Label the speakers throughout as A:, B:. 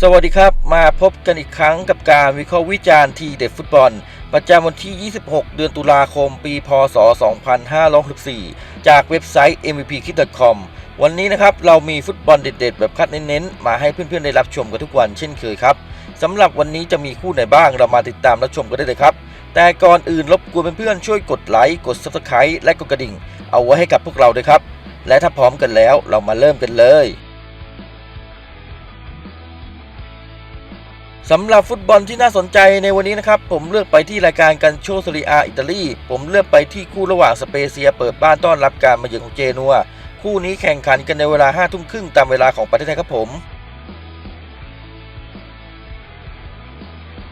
A: สวัสดีครับ มาพบกันอีกครั้งกับการวิเคราะห์วิจารณ์ทีเด็ดฟุตบอล ประจำวันที่ 26 เดือนตุลาคม ปี พศ 2564 จากเว็บไซต์ mvpkit.com วันนี้นะครับเรามีฟุตบอลเด็ดๆ แบบคัดเน้นๆ มาให้เพื่อนๆ ได้รับชมกันทุกวันเช่นเคยครับสำหรับวันนี้จะมีคู่ไหนบ้างเรามาติดตามรับชมกันได้เลยครับ แต่ก่อนอื่นรบกวนเพื่อนๆช่วยกดไลค์กด subscribe และกดกระดิ่ง เอาไว้ให้กับพวกเราด้วยครับ และถ้าพร้อมกันแล้วเรามาเริ่มกันเลย สำหรับฟุตบอลที่น่าสนใจในวันนี้นะครับ ผมเลือกไปที่รายการกันโชซรีอาอิตาลีผมเลือกไปที่คู่ระหว่างสเปเซียเปิดบ้านต้อนรับการมาเยือนของเจนัวคู่นี้แข่งขันกันในเวลา5ทุ่มครึ่งตามเวลาของประเทศไทยครับผม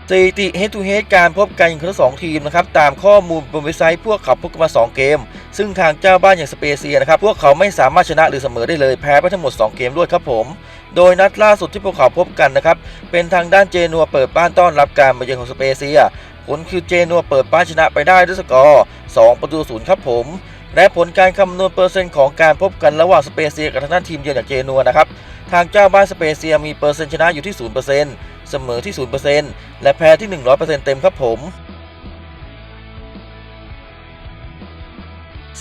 A: สถิติ head to head การพบกันของทั้งสองทีมนะครับตามข้อมูลบนเว็บไซต์พวกเขาพบกันมา 2 เกม ซึ่งทางเจ้าบ้านอย่างสเปเซียนะครับพวกเขาไม่สามารถชนะหรือเสมอได้เลยแพ้ไปทั้งหมด 2 เกมรวดครับผม โดยนัดล่าสุดที่พวกเขาพบกันนะครับ เป็นทางด้านเจนัวเปิดบ้านต้อนรับการมาเยือนของสเปเซีย ผลคือเจนัวเปิดบ้านชนะไปได้ด้วยสกอร์ 2 ประตูศูนย์ครับผม และผลการคำนวณเปอร์เซ็นต์ของการพบกันระหว่างสเปเซียกับทางด้านทีมเยือนอย่างเจนัวนะครับ ทางเจ้าบ้านสเปเซียมีเปอร์เซ็นต์ชนะอยู่ที่ 0%เสมอที่ 0%และแพ้ที่ 100%เต็มครับผม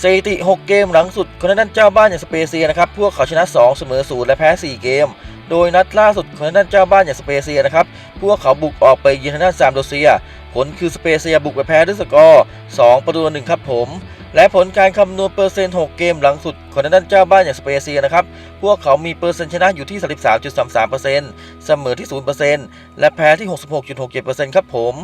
A: สถิติ 6 เกมหลังสุดของทางด้านเจ้าบ้านอย่างสเปเซียนะครับ พวกเขาชนะ 2 เสมอ 0 และแพ้ 4 เกม โดยนัดล่าสุดของทางด้านเจ้าบ้านอย่างสเปเซียนะครับ พวกเขาบุกออกไปเยือนทางด้านซามโดเซีย ผลคือสเปเซียบุกไปแพ้ด้วยสกอร์ 2 ประตูต่อ1ครับผม และผลการคำนวณเปอร์เซ็นต์ 6 เกมหลังสุดของทางด้านเจ้าบ้านอย่างสเปเซียนะครับ พวกเขามีเปอร์เซ็นต์ชนะอยู่ที่ 33.33%เสมอที่ 0%และแพ้ที่ 66.67%ครับผม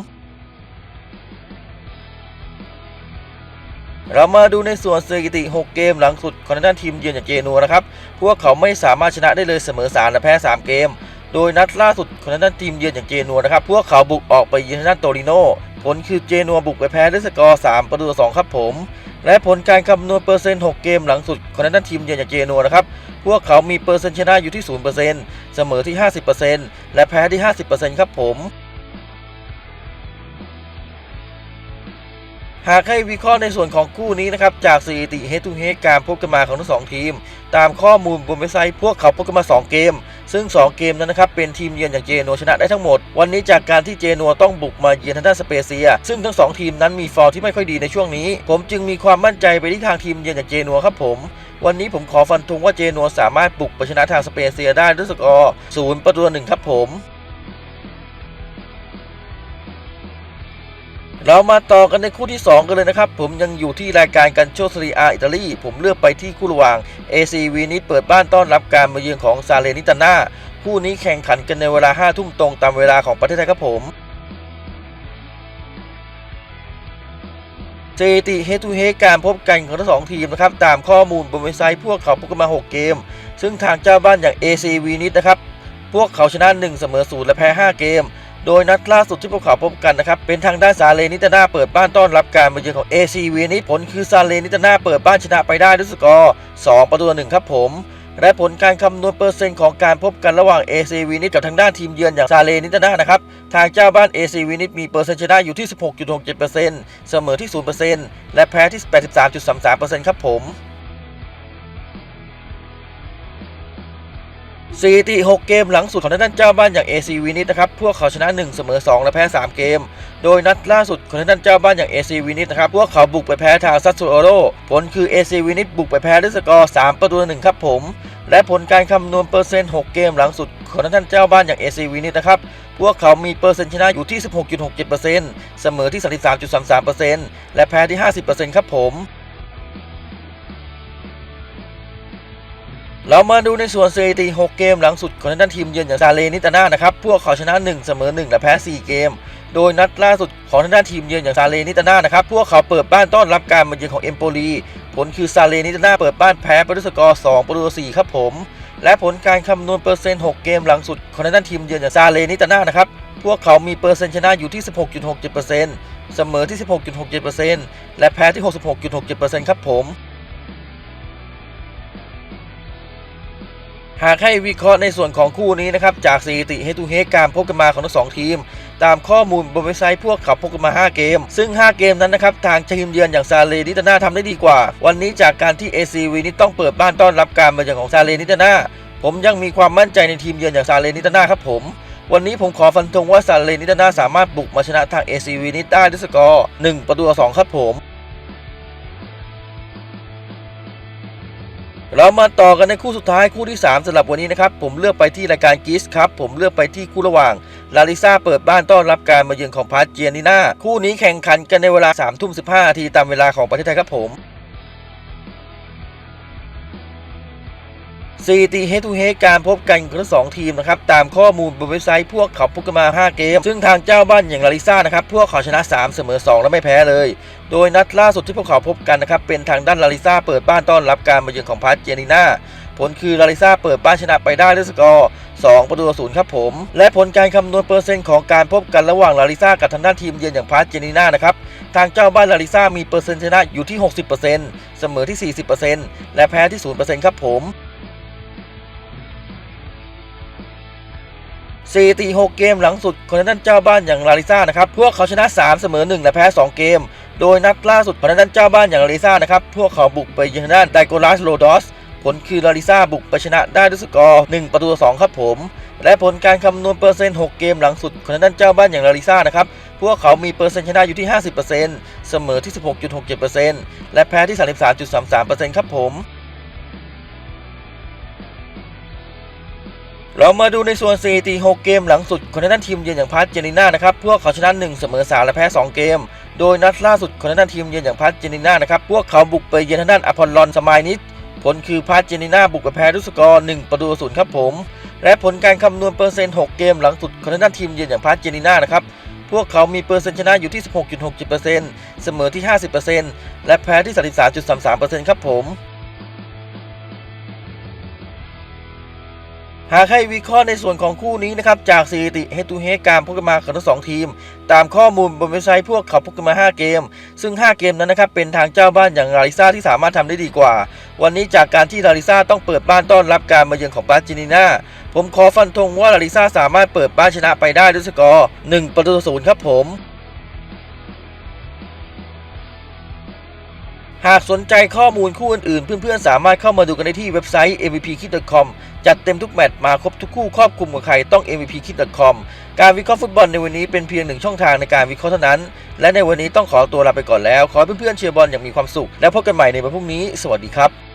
A: เรามาดูในส่วนสถิติ 6 เกมหลังสุดของทางด้านทีมเยือนอย่างเจนัวนะครับ พวกเขาไม่สามารถชนะได้เลยเสมอ3และแพ้ 3 เกม โดยนัดล่าสุดของทางด้านทีมเยือนอย่างเจนัวนะครับ พวกเขาบุกออกไปเยือนทางด้านโตริโน ผลคือเจนัวบุกไปแพ้ด้วยสกอร์ 3 ประตูต่อ2ครับผม และผลการคำนวณเปอร์เซ็นต์ 6 เกมหลังสุดของทางด้านทีมเยือนอย่างเจนัวนะครับ พวกเขามีเปอร์เซ็นต์ชนะอยู่ที่ 0%เสมอที่ 50%และแพ้ที่ 50%ครับผม หากให้วิเคราะห์ในส่วนของคู่นี้นะครับจากสถิติ head to head การพบกันมาของทั้งสองทีม ตามข้อมูลบนเว็บไซต์พวกเขาพบกันมา 2 เกม ซึ่ง 2 เกมนั้นนะครับเป็นทีมเยือนอย่างเจนัวชนะได้ทั้งหมด วันนี้จากการที่เจนัวต้องบุกมาเยือนทางด้านสเปเซีย ซึ่งทั้ง 2 ทีมนั้นมีฟอร์ที่ไม่ค่อยดีในช่วงนี้ ผมจึงมีความมั่นใจไปที่ทางทีมเยือนอย่างเจนัวครับผมวันนี้ผมขอฟันธงว่าเจนัวสามารถบุกไปชนะทางสเปเซียได้ด้วยสกอร์ศูนย์ประตูหนึ่งครับผม เรามาต่อกันในคู่ที่ 2 กันเลยนะครับ ผมยังอยู่ที่รายการกันโชซ e รีอาอิตาลี ผมเลือกไปที่คู่ระหว่าง AC วีนิสเปิดบ้านต้อนรับการมาเยือนของซาเลนิตาน่าคู่นี้แข่งขันกันในเวลา5ทุ่มตรงตามเวลาของประเทศไทยครับผมสถิติ head to head การพบกันของทั้งสองทีมนะครับตามข้อมูลบนเว็บไซต์พวกเขาพบกันมา 6 เกม ซึ่งทางเจ้าบ้านอย่าง AC วีนิสนะครับ พวกเขาชนะ 1 เสมอ0และแพ้ 5 เกม โดยนัดล่าสุดที่พวกเขาพบกันนะครับ เป็นทางด้านซาเลนิตานาเปิดบ้านต้อนรับการมาเยือนของ AC เวนิสผลคือซาเลนิตานาเปิดบ้านชนะไปได้ด้วยสกอร์ 2 ประตูต่อ1ครับผม และผลการคำนวณเปอร์เซ็นต์ของการพบกันระหว่าง AC เวนิสกับทางด้านทีมเยือนอย่างซาเลนิตานานะครับทางเจ้าบ้าน AC เวนิสมีเปอร์เซ็นต์ชนะอยู่ที่ 16.67%เสมอที่ 0%และแพ้ที่ 83.33%ครับผม สถิติ6เกมหลังสุดของทางด้านเจ้าบ้านอย่าง AC วินิสนะครับ พวกเขาชนะ 1 เสมอ 2 และแพ้ 3 เกม โดยนัดล่าสุดของทางด้านเจ้าบ้านอย่าง AC วินิสนะครับ พวกเขาบุกไปแพ้ทางซัตซูโอโรผลคือ AC วินิสบุกไปแพ้ด้วยสกอร์ 3 ประตูต่อ1ครับผม และผลการคำนวณเปอร์เซ็นต์ 6 เกมหลังสุดของทางด้านเจ้าบ้านอย่าง AC วินิสนะครับพวกเขามีเปอร์เซ็นต์ชนะอยู่ที่ 16.67%เสมอที่ 33.33%และแพ้ที่ 50%ครับผม เรามาดูในส่วนสถิติ6เกมหลังสุดของทางด้านทีมเยือนอย่างซาเลนิตาน่านะครับ พวกเขาชนะ 1 เสมอ 1 และแพ้ 4 เกม โดยนัดล่าสุดของทางด้านทีมเยือนอย่างซาเลนิตาน่านะครับ พวกเขาเปิดบ้านต้อนรับการมาเยือนของเอมโปลี ผลคือซาเลนิตาน่าเปิดบ้านแพ้ไปด้วยสกอร์2ประตู4ครับผม และผลการคำนวณเปอร์เซ็นต์ 6 เกมหลังสุดของทางด้านทีมเยือนอย่างซาเลนิตาน่านะครับ พวกเขามีเปอร์เซ็นต์ชนะอยู่ที่ 16.67%เสมอที่ 16.67%และแพ้ที่ 66.67%ครับผม หากให้วิเคราะห์ในส่วนของคู่นี้นะครับ จากสถิติ head to head การพบกันมาของทั้งสองทีม ตามข้อมูลบนเว็บไซต์พวกเขาพบกันมา 5 เกม ซึ่ง 5 เกมนั้นนะครับ ทางทีมเยือนอย่างซาเลนิตนาทำได้ดีกว่า วันนี้จากการที่ AC วีนิต้องเปิดบ้านต้อนรับการมาเยือนของซาเลนิตนาผมยังมีความมั่นใจในทีมเยือนอย่างซาเลนิตนาครับผม วันนี้ผมขอฟันธงว่าซาเลนิดาน่าสามารถบุกมาชนะทาง ACV นิดได้ด้วยสกอร์1ประตูต่อ2ครับผม เรามาต่อกันในคู่สุดท้ายคู่ที่ 3สำหรับวันนี้นะครับ ผมเลือกไปที่รายการกิสครับ ผมเลือกไปที่คู่ระหว่าง ลาลิซาเปิดบ้านต้อนรับการมาเยือนของพาร์เจียนิน่าคู่นี้แข่งขันกันในเวลา3ทุ่มสินาทีตามเวลาของประเทศไทยครับผม ซีตีเฮทูเฮการพบกันของทั้งสองทีมนะครับตามข้อมูลบนเว็บไซต์พวกเขาพุกกันมา 5 เกม ซึ่งทางเจ้าบ้านอย่างลาลิซ่านะครับพวกเขาชนะ 3 เสมอ 2 และไม่แพ้เลย โดยนัดล่าสุดที่พวกเขาพบกันนะครับเป็นทางด้านลาลิซ่าเปิดบ้านต้อนรับการมาเยือนของพาร์ตเจนีนาผลคือลาลิซ่าเปิดบ้านชนะไปได้ด้วยสกอร์ 2 ประตูต่อศูนย์ครับผม และผลการคำนวณเปอร์เซ็นต์ของการพบกันระหว่างลาลิซ่ากับทางด้านทีมเยือนอย่างพาร์ตเจนีนานะครับ ทางเจ้าบ้านลาลิซ่ามีเปอร์เซ็นต์ชนะอยู่ที่ 60%เสมอที่ 40%และแพ้ที่ 0%ครับผม 4ตี6เกมหลังสุดของทางด้านเจ้าบ้านอย่างลาลิซ่านะครับ พวกเขาชนะ 3 เสมอ 1 และแพ้ 2 เกม โดยนัดล่าสุดของทางด้านเจ้าบ้านอย่างลาลิซ่านะครับ พวกเขาบุกไปเยือนทางด้านไดโกลัสโรดอส ผลคือลาลิซ่าบุกไปชนะได้ด้วยสกอร์ 1 ประตูต่อ2ครับผม และผลการคำนวณเปอร์เซ็นต์ 6 เกมหลังสุดของทางด้านเจ้าบ้านอย่างลาลิซ่านะครับ พวกเขามีเปอร์เซ็นต์ชนะอยู่ที่ 50%เสมอที่ 16.67%และแพ้ที่ 33.33%ครับผม เรามาดูในส่วนสถิติ6เกมหลังสุดของทางด้านทีมเยือนอย่างพาร์ตเจนิน่านะครับพวกเขาชนะ1เสมอ3และแพ้ 2 เกม โดยนัดล่าสุดของทางด้านทีมเยือนอย่างพาร์ตเจนิน่านะครับพวกเขาบุกไปเยือนทางด้านอพอลลอนสมายนิดผลคือพาร์ตเจนิน่าบุกไปแพ้ด้วยสกอร์1ประตูศูนย์ครับผม และผลการคำนวณเปอร์เซ็นต์ 6 เกมหลังสุดของทางด้านทีมเยือนอย่างพาร์ตเจนิน่านะครับพวกเขามีเปอร์เซ็นต์ชนะอยู่ที่ 16.67%เสมอที่ 50%และแพ้ที่ 33.33%ครับผม หากให้วิเคราะห์ในส่วนของคู่นี้นะครับ จากสถิติ Head to Head การพบกันมาของทั้งสองทีม ตามข้อมูลบนเว็บไซต์พวกเขาพบกันมา 5 เกม ซึ่ง 5 เกมนั้นนะครับเป็นทางเจ้าบ้านอย่างลาลิซ่าที่สามารถทำได้ดีกว่า วันนี้จากการที่ลาลิซ่าต้องเปิดบ้านต้อนรับการมาเยือนของบาจินิน่าผมขอฟันธงว่าลาลิซ่าสามารถเปิดบ้านชนะไปได้ด้วยสกอร์1ประตูต่อศูนย์ครับผม หากสนใจข้อมูลคู่อื่นๆ เพื่อนๆ สามารถเข้ามาดูกันได้ที่เว็บไซต์ mvpkit.com จัดเต็มทุกแมตช์มาครบทุกคู่ครอบคลุมกับใครต้อง mvpkit.com การวิเคราะห์ฟุตบอลในวันนี้เป็นเพียงหนึ่งช่องทางในการวิเคราะห์เท่านั้น และในวันนี้ต้องขอตัวลาไปก่อนแล้ว ขอเพื่อนๆเชียร์บอลอย่างมีความสุข แล้วพบกันใหม่ในวันพรุ่งนี้ สวัสดีครับ